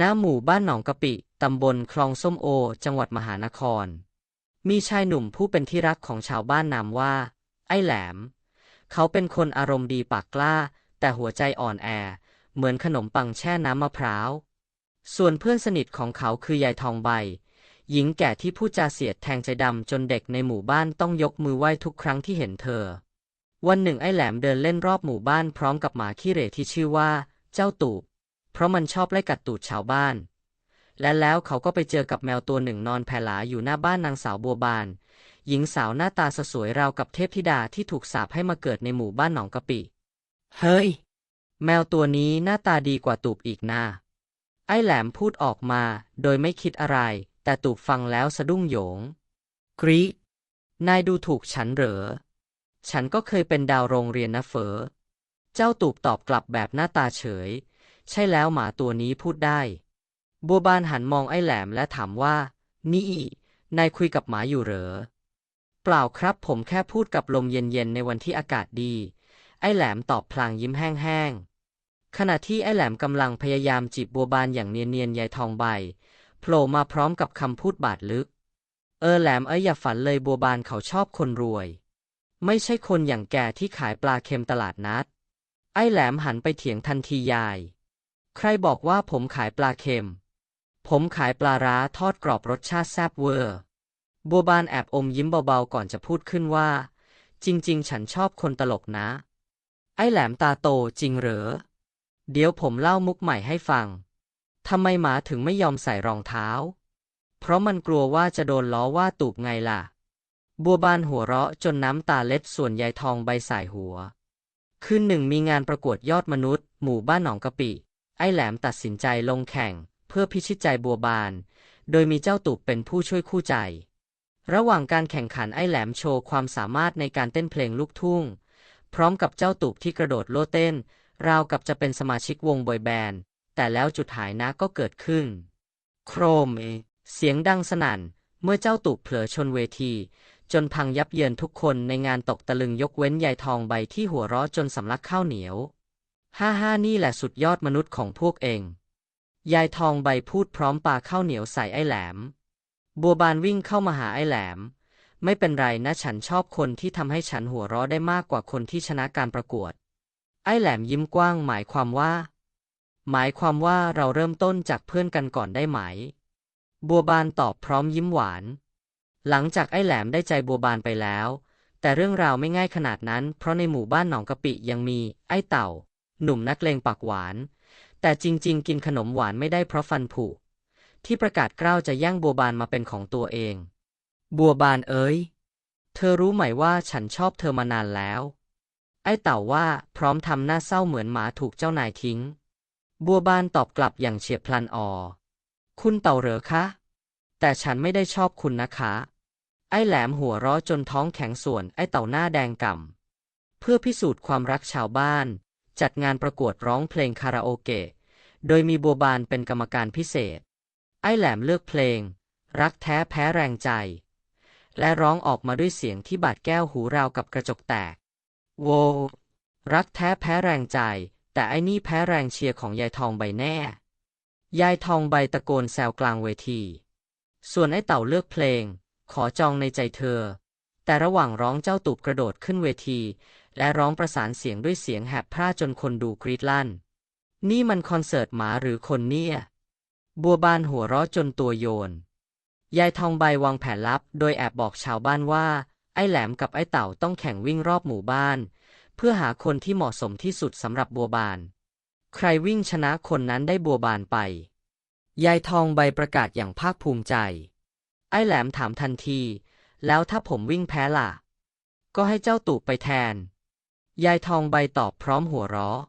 ณหมู่บ้านหนองกะปิ ตำบลคลองส้มโอ จังหวัดมหานคร มีชายหนุ่มผู้เป็นที่รักของชาวบ้านนามว่า ไอ้แหลม เขาเป็นคนอารมณ์ดีปากกล้า แต่หัวใจอ่อนแอ เหมือนขนมปังแช่น้ำมะพร้าว ส่วนเพื่อนสนิทของเขาคือยายทองใบ หญิงแก่ที่พูดจาเสียดแทงใจดำจนเด็กในหมู่บ้านต้องยกมือไหว้ทุกครั้งที่เห็นเธอ วันหนึ่งไอ้แหลมเดินเล่นรอบหมู่บ้านพร้อมกับหมาขี้เหร่ที่ชื่อว่า เจ้าตูบ เพราะมันชอบไล่กัดตูดชาวบ้าน และแล้วเขาก็ไปเจอกับแมวตัวหนึ่งนอนแผ่หลาอยู่หน้าบ้านนางสาวบัวบาน หญิงสาวหน้าตาสสวยราวกับเทพธิดาที่ถูกสาปให้มาเกิดในหมู่บ้านหนองกะปิ เฮ้ย แมวตัวนี้หน้าตาดีกว่าตูบอีกนะไอ้แหลมพูดออกมา โดยไม่คิดอะไร แต่ตูบฟังแล้วสะดุ้งโหยง กรีดนายดูถูกฉันเหรอ ฉันก็เคยเป็นดาวโรงเรียนนะเฟอเจ้าตูบตอบกลับแบบหน้าตาเฉย ใช่แล้วหมาตัวนี้พูดได้ บัวบานหันมองไอ้แหลมและถามว่า นี่นายคุยกับหมาอยู่เหรอ เปล่าครับผมแค่พูดกับลมเย็นๆในวันที่อากาศดี ไอ้แหลมตอบพลางยิ้มแห้งๆ ขณะที่ไอ้แหลมกำลังพยายามจีบบัวบานอย่างเนียนๆยายทองใบโผล่มาพร้อมกับคำพูดบาดลึก เออแหลมเอ้ยอย่าฝันเลยบัวบานเขาชอบคนรวย ไม่ใช่คนอย่างแกที่ขายปลาเค็มตลาดนัด ไอ้แหลมหันไปเถียงทันทียาย ใครบอกว่าผมขายปลาเค็ม ผมขายปลาร้าทอดกรอบรสชาติแซ่บเวอร์ บัวบานแอบอมยิ้มเบาๆก่อนจะพูดขึ้นว่า จริง ๆ ฉันชอบคนตลกนะ ไอ้แหลมตาโตจริงเหรอ เดี๋ยวผมเล่ามุกใหม่ให้ฟัง ทำไมหมาถึงไม่ยอมใส่รองเท้า เพราะมันกลัวว่าจะโดนล้อว่าตูบไงล่ะ บัวบานหัวเราะจนน้ำตาเล็ดส่วนยายทองใบสายหัว คืนหนึ่งมีงานประกวดยอดมนุษย์ หมู่บ้านหนองกะปิ ไอ้แหลมตัดสินใจลงแข่งเพื่อพิชิตใจบัวบาน โดยมีเจ้าตูบเป็นผู้ช่วยคู่ใจ ระหว่างการแข่งขันไอ้แหลมโชว์ความสามารถในการเต้นเพลงลูกทุ่ง พร้อมกับเจ้าตูบที่กระโดดโลดเต้น ราวกับจะเป็นสมาชิกวงบอยแบนด์ แต่แล้วจุดหายนะก็เกิดขึ้น โครมเสียงดังสนั่น เมื่อเจ้าตูบเผลอชนเวที จนพังยับเยินทุกคนในงานตกตะลึงยกเว้นยายทองใบที่หัวเราะจนสำลักข้าวเหนียว ฮ่าฮ่านี่แหละสุดยอดมนุษย์ของพวกเอง ยายทองใบพูดพร้อมปาข้าวเหนียวใส่ไอ้แหลม บัวบานวิ่งเข้ามาหาไอ้แหลม ไม่เป็นไรนะฉันชอบคนที่ทำให้ฉันหัวเราะได้มากกว่าคนที่ชนะการประกวด ไอ้แหลมยิ้มกว้างหมายความว่า หมายความว่าเราเริ่มต้นจากเพื่อนกันก่อนได้ไหม บัวบานตอบพร้อมยิ้มหวาน หลังจากไอ้แหลมได้ใจบัวบานไปแล้วแต่เรื่องราวไม่ง่ายขนาดนั้น เพราะในหมู่บ้านหนองกะปิยังมี ไอ้เต่า หนุ่มนักเลงปากหวาน แต่จริง ๆ กินขนมหวานไม่ได้เพราะฟันผุ ที่ประกาศกล้าวจะแย่งบัวบานมาเป็นของตัวเอง บัวบานเอ๋ย เธอรู้ไหมว่าฉันชอบเธอมานานแล้ว ไอ้เต่าว่าพร้อมทำหน้าเศร้าเหมือนหมาถูกเจ้านายทิ้ง บัวบานตอบกลับอย่างเฉียบพลันออคุณเต่าเหรอคะ แต่ฉันไม่ได้ชอบคุณนะคะ ไอ้แหลมหัวราะจนท้องแข็งส่วนไอ้เต่าหน้าแดงก่ำเพื่อพิสูจน์ความรักชาวบ้าน จัดงานประกวดร้องเพลงคาราโอเกะ โดยมีบัวบานเป็นกรรมการพิเศษ ไอ้แหลมเลือกเพลง รักแท้แพ้แรงใจ และร้องออกมาด้วยเสียงที่บาดแก้วหูราวกับกระจกแตก โว รักแท้แพ้แรงใจ แต่ไอ้นี่แพ้แรงเชียร์ของยายทองใบแน่ ยายทองใบตะโกนแซวกลางเวที ส่วนไอ้เต่าเลือกเพลง ขอจองในใจเธอ แต่ระหว่างร้องเจ้าตูบกระโดดขึ้นเวที และร้องประสานเสียงด้วยเสียงแหบพร่าจนคนดูกรีดลั่น นี่มันคอนเสิร์ตหมาหรือคนเนี่ย บัวบานหัวเราะจนตัวโยน ยายทองใบวางแผนลับ โดยแอบบอกชาวบ้านว่า ไอ้แหลมกับไอ้เต่าต้องแข่งวิ่งรอบหมู่บ้าน เพื่อหาคนที่เหมาะสมที่สุดสำหรับบัวบาน ใครวิ่งชนะคนนั้นได้บัวบานไป ยายทองใบประกาศอย่างภาคภูมิใจ ไอ้แหลมถามทันที แล้วถ้าผมวิ่งแพ้ล่ะ ก็ให้เจ้าตูบไปแทน ยายทองใบตอบพร้อมหัวเราะ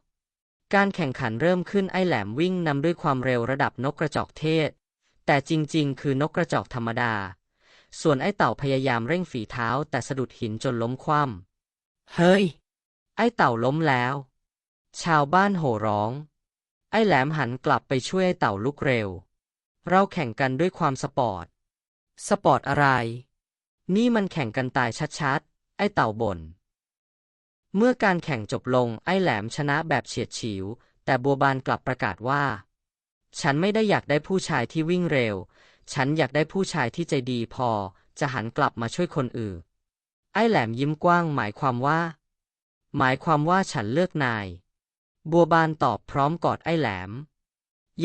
การแข่งขันเริ่มขึ้นไอ้แหลมวิ่งนำด้วยความเร็วระดับนกกระจอกเทศ แต่จริงๆ คือนกกระจอกธรรมดา ส่วนไอ้เต่าพยายามเร่งฝีเท้าแต่สะดุดหินจนล้มคว่ำ เฮ้ย ไอ้เต่าล้มแล้ว ชาวบ้านโห่ร้อง ไอ้แหลมหันกลับไปช่วยไอ้เต่าลุกเร็ว เราแข่งกันด้วยความสปอร์ต สปอร์ตอะไร นี่มันแข่งกันตายชัดๆ ไอ้เต่าบ่น เมื่อการแข่งจบลงไอ้แหลมชนะแบบเฉียดฉิว แต่บัวบานกลับประกาศว่า ฉันไม่ได้อยากได้ผู้ชายที่วิ่งเร็ว ฉันอยากได้ผู้ชายที่ใจดีพอ จะหันกลับมาช่วยคนอื่น ไอ้แหลมยิ้มกว้างหมายความว่า หมายความว่าฉันเลือกนาย บัวบานตอบพร้อมกอดไอ้แหลม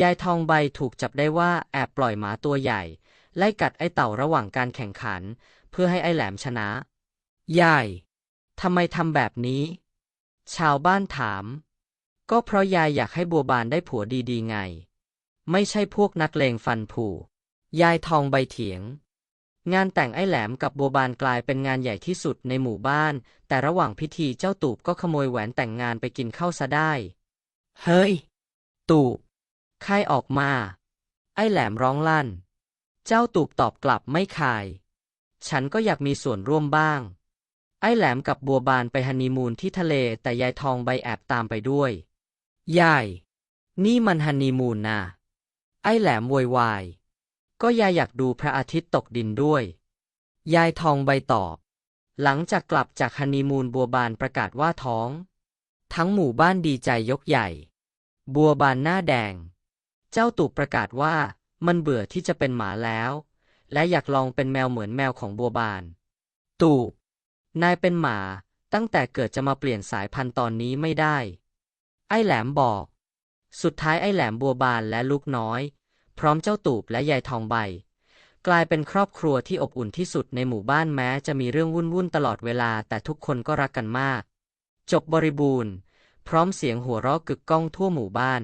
ยายทองใบถูกจับได้ว่าแอบปล่อยหมาตัวใหญ่ ไล่กัดไอ้เต่าระหว่างการแข่งขัน เพื่อให้ไอ้แหลมชนะ ยาย ทำไมทำแบบนี้ ชาวบ้านถาม ก็เพราะยายอยากให้บัวบานได้ผัวดีๆไง ไม่ใช่พวกนักเลงฟันผุยายทองใบเถียง งานแต่งไอ้แหลมกับบัวบานกลายเป็นงานใหญ่ที่สุดในหมู่บ้าน แต่ระหว่างพิธีเจ้าตูบก็ขโมยแหวนแต่งงานไปกินข้าวซะได้ เฮ้ย ตูบคายออกมา ไอ้แหลมร้องลั่น เจ้าตูบตอบกลับไม่คาย ฉันก็อยากมีส่วนร่วมบ้าง ไอ้แหลมกับบัวบานไปฮันนีมูนที่ทะเลแต่ยายทองใบแอบตามไปด้วย ยาย นี่มันฮันนีมูนนะ ไอ้แหลมโวยวาย ก็ยายอยากดูพระอาทิตย์ตกดินด้วย ยายทองใบตอบ หลังจากกลับจากฮันนีมูนบัวบานประกาศว่าท้อง ทั้งหมู่บ้านดีใจยกใหญ่ บัวบานหน้าแดง เจ้าตูบประกาศว่ามันเบื่อที่จะเป็นหมาแล้ว และอยากลองเป็นแมวเหมือนแมวของบัวบาน ตูบ นายเป็นหมา ตั้งแต่เกิดจะมาเปลี่ยนสายพันธุ์ตอนนี้ไม่ได้ ไอ้แหลมบอก สุดท้ายไอ้แหลมบัวบานและลูกน้อย พร้อมเจ้าตูบและยายทองใบ กลายเป็นครอบครัวที่อบอุ่นที่สุดในหมู่บ้านแม้จะมีเรื่องวุ่นๆตลอดเวลาแต่ทุกคนก็รักกันมาก จบบริบูรณ์ พร้อมเสียงหัวเราะกึกก้องทั่วหมู่บ้าน